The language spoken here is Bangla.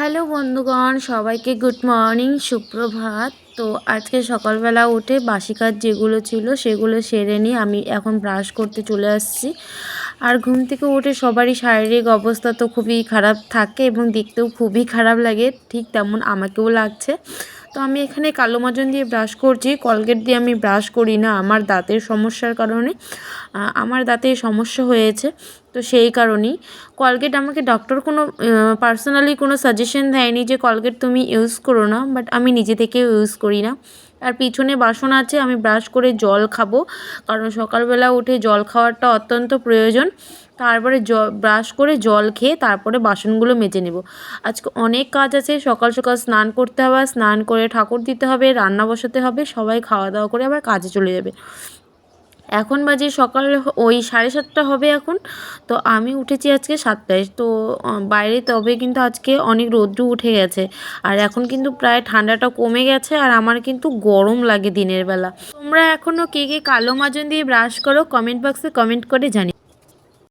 হ্যালো বন্ধুগণ, সবাইকে গুড মর্নিং, সুপ্রভাত। তো আজকে সকালবেলা উঠে বাসি কাজ যেগুলো ছিল সেগুলো সেরে নিয়ে আমি এখন ব্রাশ করতে চলে আসছি। আর ঘুম থেকে উঠে সবারই শারীরিক অবস্থা তো খুবই খারাপ থাকে এবং দেখতেও খুবই খারাপ লাগে, ঠিক তেমন আমাকেও লাগছে। তো আমি এখানে কালো মাজন দিয়ে ব্রাশ করছি, কলগেট দিয়ে আমি ব্রাশ করি না, আমার দাঁতের সমস্যার কারণে। আমার দাঁতে সমস্যা হয়েছে। তো সেই কারণেই কলগেট আমাকে ডক্টর কোনো পার্সোনালি কোনো সাজেশন দেয়নি যে কলগেট তুমি ইউজ করো না বাট আমি নিজে থেকেও ইউজ করি না। আর পিছনে বাসন আছে, আমি ব্রাশ করে জল খাব, কারণ সকালবেলা উঠে জল খাওয়াটা অত্যন্ত প্রয়োজন। তারপরে জ ব্রাশ করে জল খেয়ে তারপরে বাসনগুলো মেজে নেব। আজকে অনেক কাজ আছে, সকাল সকাল স্নান করতে হবে, স্নান করে ঠাকুর দিতে হবে, রান্না বসাতে হবে, সবাই খাওয়া দাওয়া করে আবার কাজে চলে যাবে। এখন বাজে সকাল ওই সাড়ে সাতটা হবে এখন, তো আমি উঠেছি আজকে সাতটায়। তো বাইরে তবে কিন্তু আজকে অনেক রৌদ্র উঠে গেছে। আর এখন কিন্তু প্রায় ঠান্ডাটা কমে গেছে আর আমার কিন্তু গরম লাগে দিনের বেলা। তোমরা এখনও কে কে কালো মাজন দিয়ে ব্রাশ করো কমেন্ট বক্সে কমেন্ট করে জানি